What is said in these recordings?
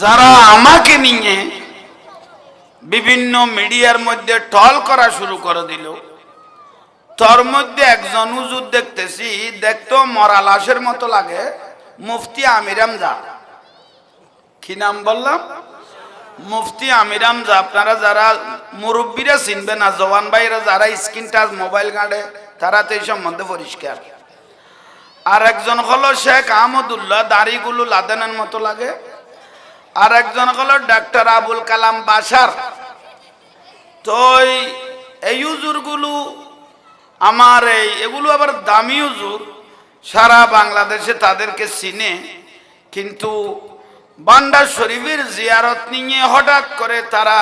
যারা আমাকে নিয়ে বিভিন্ন মিডিয়ার মধ্যে টল করা শুরু করে দিল, তোর মধ্যে একজন হুজুর দেখতেছি, দেখতো মরা লাশের মতো লাগে, মুফতি আমিরাম যা কি নাম বললাম? মুফতি আমিরাম যা আপনারা যারা মুরব্বীরা চিনবে না, জওয়ান ভাইরা যারা স্ক্রিন টাচ, মোবাইল ঘাটে, তারা তো এই সম্বন্ধে পরিষ্কার। আর একজন হলো শেখ আহমদুল্লাহ, দাড়িগুলো লাদেনের মতো লাগে। আর একজন হলো ডাক্তার আবুল কালাম বাসার তো এই- হুজুরগুলো আমার এই, এগুলো আবার দামি হুজুর সারা বাংলাদেশে তাদেরকে চিনে, কিন্তু বান্ডার শরীফের জিয়ারত নিয়ে হঠাৎ করে তারা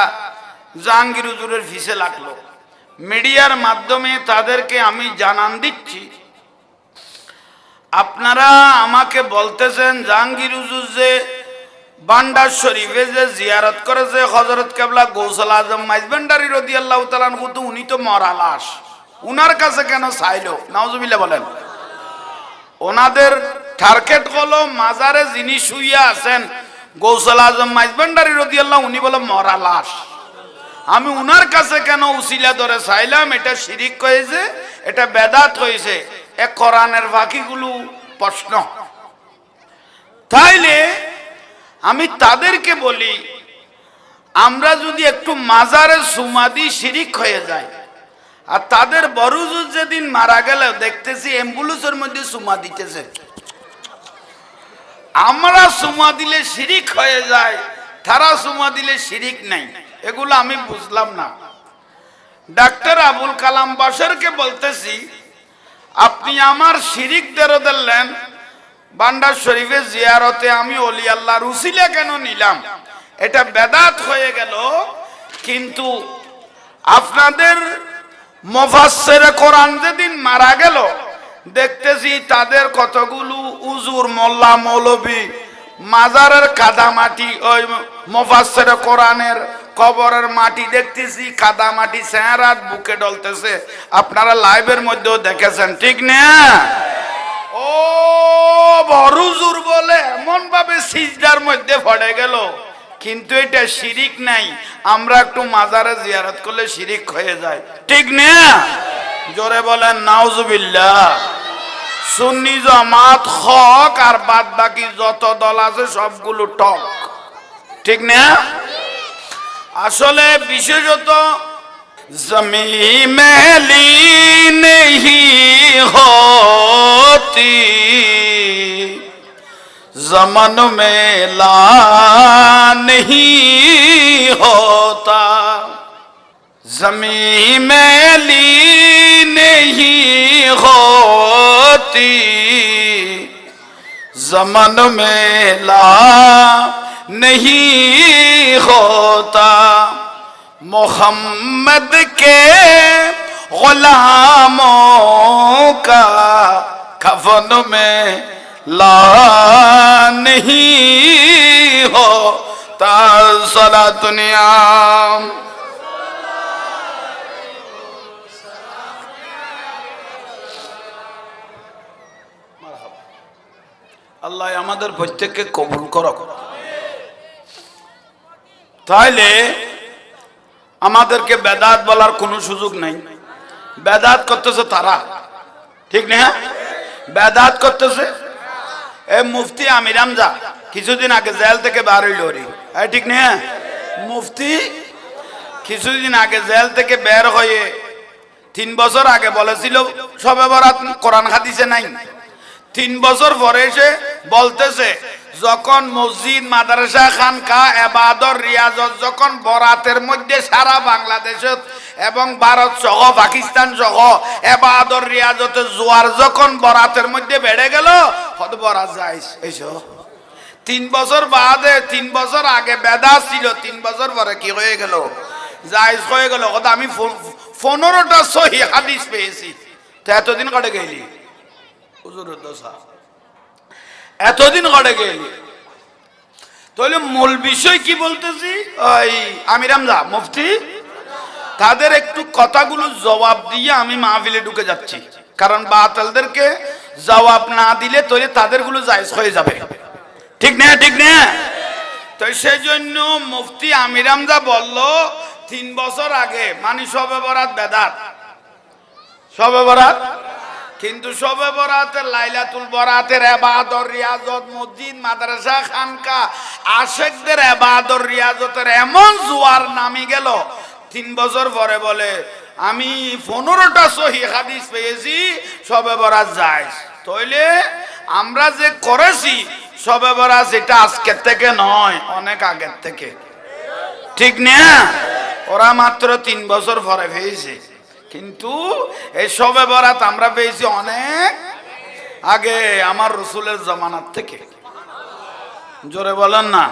জাহাঙ্গীর হুজুরের ফিসে লাগল। মিডিয়ার মাধ্যমে তাদেরকে আমি জানান দিচ্ছি, আপনারা আমাকে বলতেছেন জাহাঙ্গীর হুজুর যে বান্ডার শরীফে যে জিয়ারত করেছে হজরত কেবলা গৌসল আজম মাইজবেন্ডারি রদি আল্লাহ তালান কিন্তু উনি তো মরা লাশ। উনার কাছে কেন চাইলো? নাওজুবিল্লা বলেন। ওনাদের টার্গেট হলো মাজারে যিনি শুইয়া আছেন, গৌসল আজম মাইজবেন্ডারি রদি আল্লাহ উনি বলে মরা লাশ। আমি উনার কাছে কেন উসিলা ধরে চাইলাম? এটা শিরিক হয়েছে, এটা বেদাত হয়েছে। এ কোরআনের বাকিগুলো প্রশ্ন। তাইলে আমি তাদেরকে বলি, আমরা যদি একটু মাজারে সুমাদি শিরিক হয়ে যায় আর তাদের বড়জুর যেদিন মারা গেল, দেখতেছি অ্যাম্বুলেন্সের মধ্যে সুমা দিতেছে। আমরা সুমা দিলে শিরিক হয়ে যায় তারা সুমা দিলে শিরিক নাই। এগুলো আমি বুঝলাম না। ডাক্তার আবুল কালাম বাসরকে বলতেছি, আপনি আমার শিরিক দেরো দিলেন বান্ডার শরীফের জিয়ারতে আমি অলি আল্লাহ রুসিলে কেন নিলাম? এটা বেদাত হয়ে গেল, কিন্তু আপনাদের মফাসের কোরআন যেদিন মারা গেল, দেখতেছি তাদের কতগুলো উজুর মোল্লা মৌলবী মাজারের কাদা মাটি ওই মফাসের কোরআনের কবরের মাটি দেখতেছি কাদা মাটি চেহারাত বুকে ডলতেছে। আপনারা লাইভের মধ্যেও দেখেছেন, ঠিক না? ও বড়জুর বলে এমন ভাবে সিজদার মধ্যে গেল। কিন্তু এটা শিরিক নাই। আমরা একটু মাজারে জিয়ারত করলে শিরিক হয়ে যায়। ঠিক না? জোরে বলেন, নাউজুবিল্লাহ। সুন্নি জামাত হক আর বাদ বাকি যত দল আছে সবগুলো টক। ঠিক না? আসলে বিশেষত জমি মেলি নেই होती زمن میں لا نہیں ہوتا۔ زمین میں لی نہیں ہوتی۔ زمن میں لا نہیں ہوتا۔ محمد کے غلاموں کا کفن میں لا نہیں ہوتا سلا دنیا আল্লাহ আমাদের প্রত্যেককে কবুল করো। তাইলে আমাদেরকে বেদাত বলার কোনো সুযোগ নাই। বেদাত করতেছে তারা। ঠিক না? বেদাত করতেছে এ মুফতি আমির হামজা কিছুদিন আগে জেল থেকে বার হইল রে। এ ঠিক না? মুফতি, কিছুদিন আগে জেল থেকে বের হয়ে তিন বছর আগে বলেছিল, সবে বরাত কোরআন হাদিসে নাই। তিন বছর পরে এসে বলতেছে যখন মসজিদ, মাদ্রাসা, খানকা এবাদর রিয়াজত, যখন বরাতের মধ্যে সারা বাংলাদেশত এবং ভারত সহ, পাকিস্তান সহ এবাদর রিয়াজতে জোয়ার যখন বরাতের মধ্যে বেড়ে গেল কত বরাত যাইস তিন বছর বাদে, তিন বছর আগে বেদা ছিল, তিন বছর পরে কি হয়ে গেল? জায়জ হয়ে গেল কথা আমি পনেরোটা সহি হাদিস পেয়েছি। তো এতদিন কাটে গেলি? দশা এতদিন ঘটে গেলি। তাহলে মূল বিষয় কি বলতেছি? ওই আমির হামজা, মুফতি, তাদের একটু কথাগুলো জবাব দিয়ে আমি মাহফিলে ঢুকে যাচ্ছি। কারণ বাতালদেরকে জবাব না দিলে তাহলে তাদেরগুলো জায়জ হয়ে যাবে। ঠিক না ঠিক না? তো সেই জন্য মুফতি আমির হামজা বলল, তিন বছর আগে মানে সবে বরাত বেদাত। সবে বরাত কিন্তু সবে বরাতের লাইলাতুল বরাতের এবাদর রিয়াজত, মসজিদ, মাদ্রাসা, খানকা, আশেকদের এবাদর রিয়াজতের এমন জোয়ার নামি গেল, তিন বছর পরে বলে, আমি পনেরোটা সহি হাদিস পেয়েছি, সবে বরাত যাই তইলে আমরা যে করেছি, সবে বরাত এটা আজকের থেকে নয়, অনেক আগের থেকে। ঠিক না? ওরা মাত্র তিন বছর পরে পেয়েছে। কিন্তু এই সবে বরাত আমরা পেয়েছি অনেক আগে আমার রসুলের জমানার থেকে। জোরে বলেন না?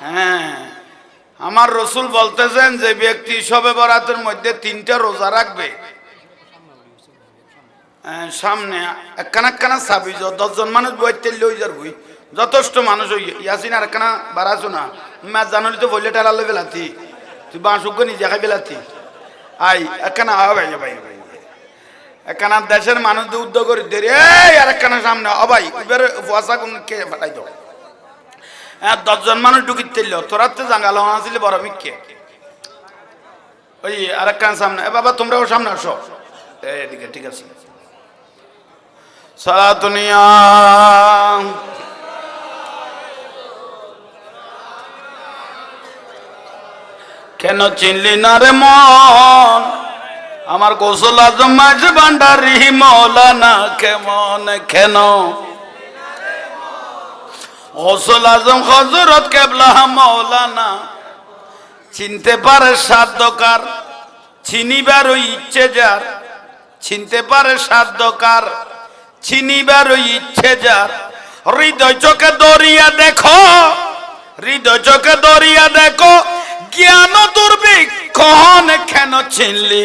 হ্যাঁ। আমার রসুল বলতেছেন যে ব্যক্তি সবে বরাতের মধ্যে তিনটা রোজা রাখবে। হ্যাঁ, সামনে একখানা একখানা য- দশজন মানুষ বইতে লই যার বই। যথেষ্ট মানুষ হই ইয়াসিন আর একখানা বাড়াছো না জানুরি তো বললে টেলা লই বেলাতি। তুই বাঁশুক নিজে খাই বেলাতি। আই, একখানা আ ভাই ভাই একখানা দেশের মানুষ উদ্যোগ করে দেরি। আর একখানা সামনে অবাই এবার ফুয়াশা কোন কে ফাটাই দাও। হ্যাঁ দশজন মানুষ ঢুকিতে তেল তোরা তো জাঙ্গাল আসলে বড় মিকে ওই, আর একখানা সামনে। বাবা তোমরাও সামনে আসো। এদিকে, ঠিক আছে। সালাতুনিয়া কেন চিনলি না রে মন? আমার কৌশল আজম মাঝ ভান্ডারি, মৌলানা কেমন কেন? কৌশল আজম হজরত কেবলা, মৌলানা। চিনতে পারে সাধ্যকার চিনিবার ইচ্ছে যার। চিনতে পারে সাধ্যকার ইচ্ছে যার। হৃদয় চোখে দরিয়া দেখো, হৃদয় চোখে দরিয়া দেখো। জ্ঞান দুর্ভিক্ষণ কেন চিনলি